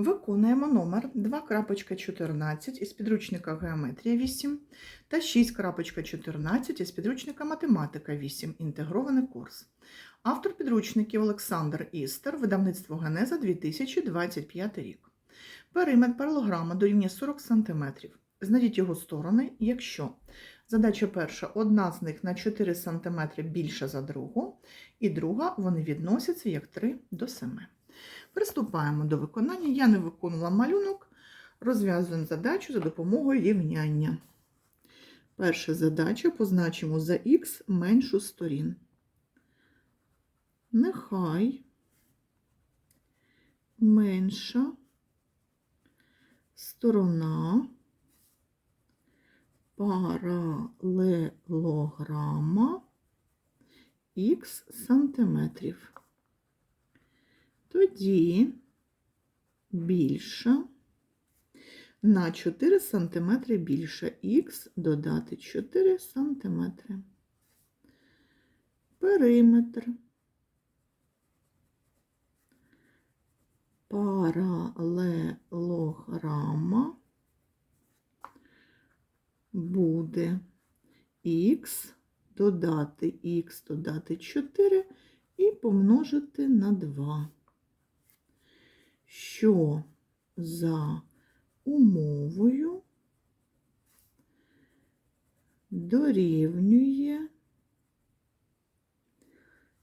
Виконуємо номер 2.14 із підручника Геометрія 8 та 6.14 із підручника Математика 8. Інтегрований курс. Автор підручників Олександр Істер, видавництво Генеза 2025 рік. Периметр паралограма дорівнює 40 см. Знайдіть його сторони, якщо задача перша, одна з них на 4 см більша за другу, і друга вони відносяться як 3 до 7. Приступаємо до виконання. Я не виконувала малюнок, розв'язуємо задачу за допомогою рівняння. Перша задача позначимо за х меншу сторін. Нехай менша сторона паралелограма х сантиметрів. Тоді більша на 4 см більше. Х додати 4 см. Периметр. Паралелограма буде х додати х додати 4 і помножити на 2 що за умовою дорівнює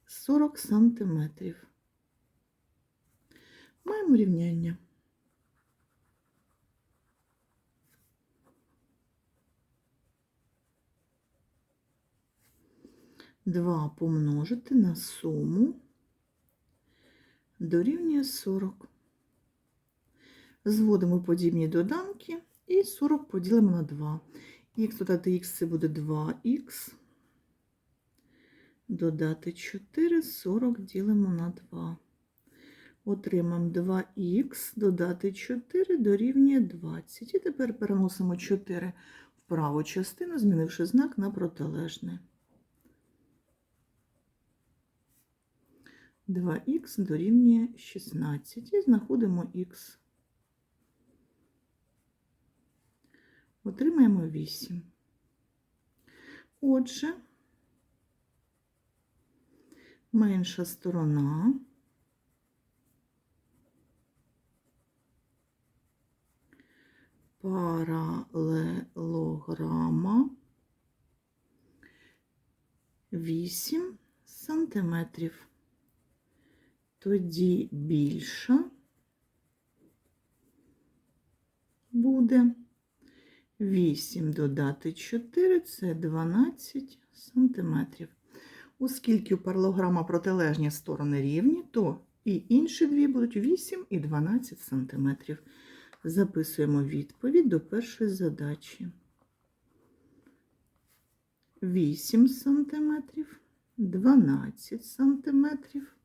40 сантиметрів. Маємо рівняння. Два помножити на суму дорівнює 40. Зводимо подібні доданки і 40 поділимо на 2. Х додати х це буде 2х. Додати 4, 40 ділимо на 2. Отримаємо 2х, додати 4 дорівнює 20. І тепер переносимо 4 в праву частину, змінивши знак на протилежний. 2х дорівнює 16 і знаходимо х. Отримаємо 8. Отже, менша сторона паралелограма 8 сантиметрів. Тоді більша буде 8 додати 4 це 12 сантиметрів. Оскільки у паралограма протилежні сторони рівні, то і інші дві будуть 8 і 12 сантиметрів. Записуємо відповідь до першої задачі. 8 сантиметрів, 12 сантиметрів,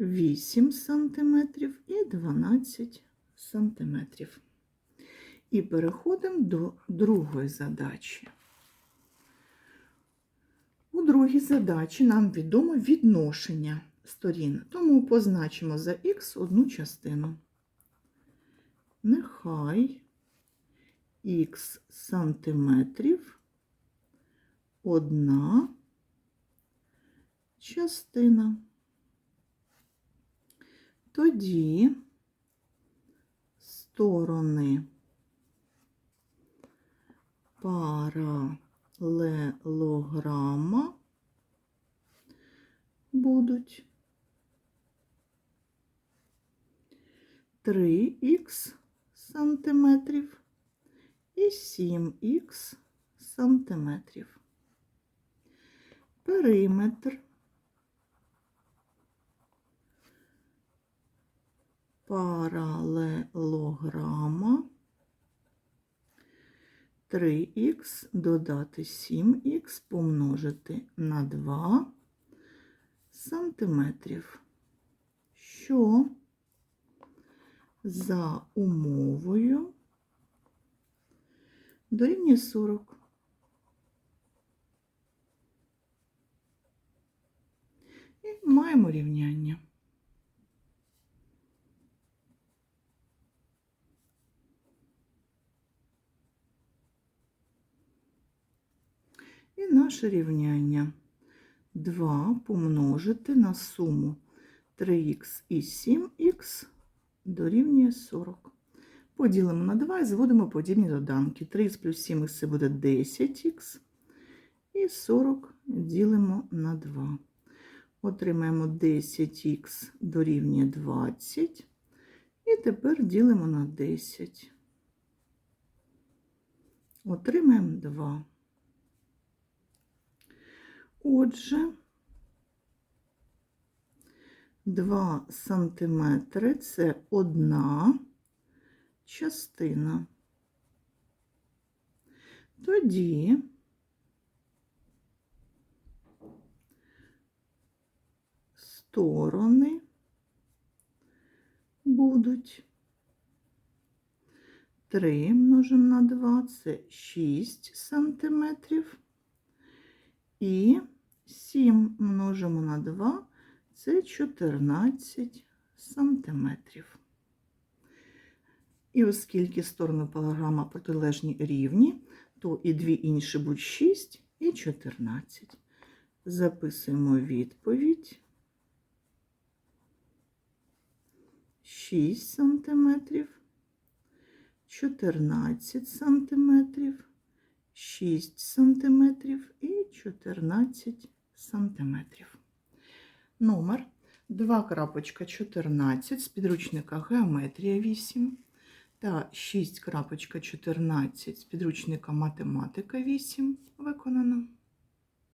8 сантиметрів і 12 сантиметрів. І переходимо до другої задачі. У другій задачі нам відомо відношення сторін, тому позначимо за х одну частину. Нехай х сантиметрів одна частина. Тоді сторони паралелограма будуть 3х сантиметрів і 7х сантиметрів. Периметр паралелограма 3х додати 7х помножити на 2 сантиметрів, що за умовою дорівнює 40. І маємо рівняння. І наше рівняння 2 помножити на суму 3х і 7х дорівнює 40. Поділимо на 2 і зводимо подібні доданки. 3х плюс 7х це буде 10х. І 40 ділимо на 2. Отримаємо 10х дорівнює 20. І тепер ділимо на 10. Отримаємо 2. Отже, 2 сантиметри це одна частина. Тоді сторони будуть 3 множимо на 2 це 6 сантиметрів. І 7 множимо на 2 це 14 сантиметрів. І оскільки сторони параграма протилежні рівні, то і дві інші будуть 6 і 14. Записуємо відповідь. 6 сантиметрів, 14 сантиметрів, 6 сантиметрів і 14 сантиметрів. Номер 2.14 з підручника Геометрія 8 та 6.14 з підручника Математика 8 виконано.